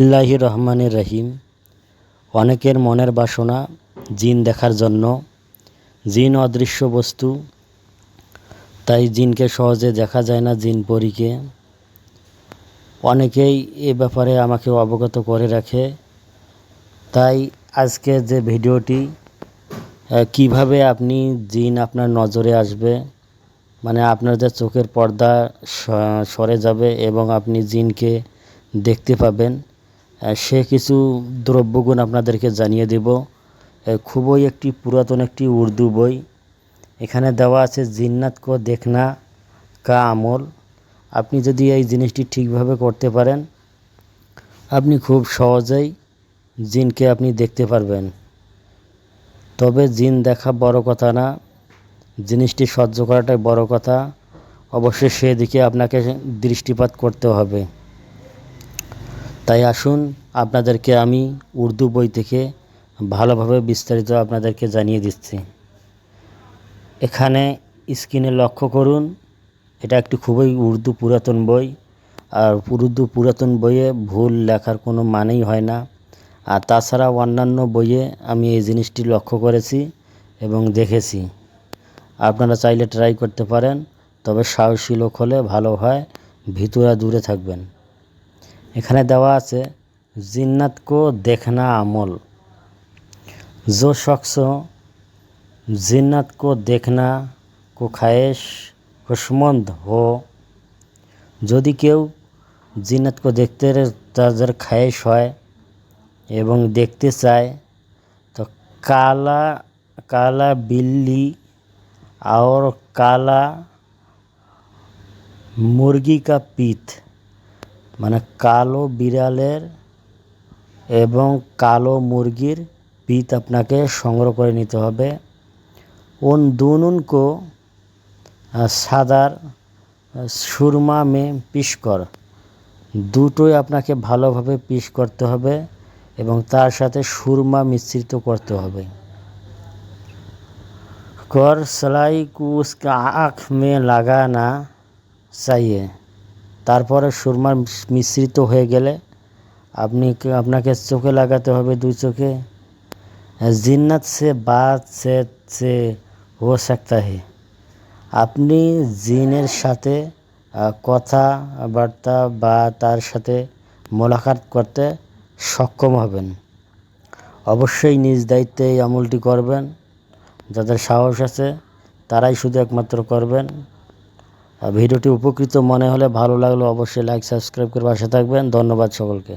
বিসমিল্লাহি রহমানির রহিম। অনেকের মনের বাসনা জিন দেখার জন্য। জিন অদৃশ্য বস্তু, তাই জিনকে সহজে দেখা যায় না জিন পরীকে। অনেকেই এ ব্যাপারে আমাকে অবগত করে রাখে। তাই আজকে যে ভিডিওটি কীভাবে আপনি জিন আপনার নজরে আসবে মানে আপনার যে চোখের পর্দা সরে যাবে এবং আপনি জিনকে দেখতে পাবেন সে কিছু দ্রব্যগুণ আপনাদেরকে জানিয়ে দেব। খুবই একটি পুরাতন একটি উর্দু বই। এখানে দেওয়া আছে, জিন্নাত কো দেখনা কা আমল। আপনি যদি এই জিনিসটি ঠিকভাবে করতে পারেন, আপনি খুব সহজেই জিনকে আপনি দেখতে পারবেন। তবে জিন দেখা বড় কথা না। জিনিসটি সহ্য করাটাই বড় কথা। অবশ্যই সেদিকে আপনাকে দৃষ্টিপাত করতে হবে। তাই আসুন আপনাদেরকে আমি উর্দু বই থেকে ভালোভাবে বিস্তারিত আপনাদেরকে জানিয়ে দিচ্ছি। এখানে স্ক্রিনে লক্ষ্য করুন, এটা একটি খুবই উর্দু পুরাতন বই, আর উর্দু পুরাতন বইয়ে ভুল লেখার কোনো মানেই হয় না। আর তাছাড়া অন্যান্য বইয়ে আমি এই জিনিসটি লক্ষ্য করেছি এবং দেখেছি। আপনারা চাইলে ট্রাই করতে পারেন, তবে সাহসী লোক হলে ভালো হয়, ভিতরা দূরে থাকবেন। এখানে দেওয়া আছে জিন্নাত কো দেখনা আমল जो शख्स जिन्नत को देखना को ख्वाहिश খুশমন্দ হো যদি কেউ জিন্নাতকে দেখতে তাদের খায়েশ হয় এবং দেখতে চায় তো কালা কালা বিল্লি और কালা মুরগি কা পিঠ মানে কালো বিড়ালের এবং কালো মুরগির পিত আপনাকে সংগ্রহ করে নিতে হবে উন দুনুন কো আহ, সাদার আহ, সুরমা মে পিস কর দুটোই আপনাকে ভালোভাবে পিস করতে হবে এবং তার সাথে সুরমা মিশ্রিত করতে হবে कर सलाई को उसका आँख में লাগানা চাইয়ে তারপরে সুরমা মিশ্রিত হয়ে গেলে আপনি আপনাকে চোখে লাগাতে হবে দুই চোখে। জিন্নাত সে বাদ সে সে হো সকতা হে। আপনি জিনের সাথে কথাবার্তা বা তার সাথে মোলাকাত করতে সক্ষম হবেন। অবশ্যই নিজ দায়িত্বে এই আমলটি করবেন। যাদের সাহস আছে, তারাই শুধু একমাত্র করবেন। ভিডিওটি উপকৃত মনে হলে ভালো লাগলে অবশ্যই লাইক সাবস্ক্রাইব করে পাশে থাকবেন। ধন্যবাদ সকলকে।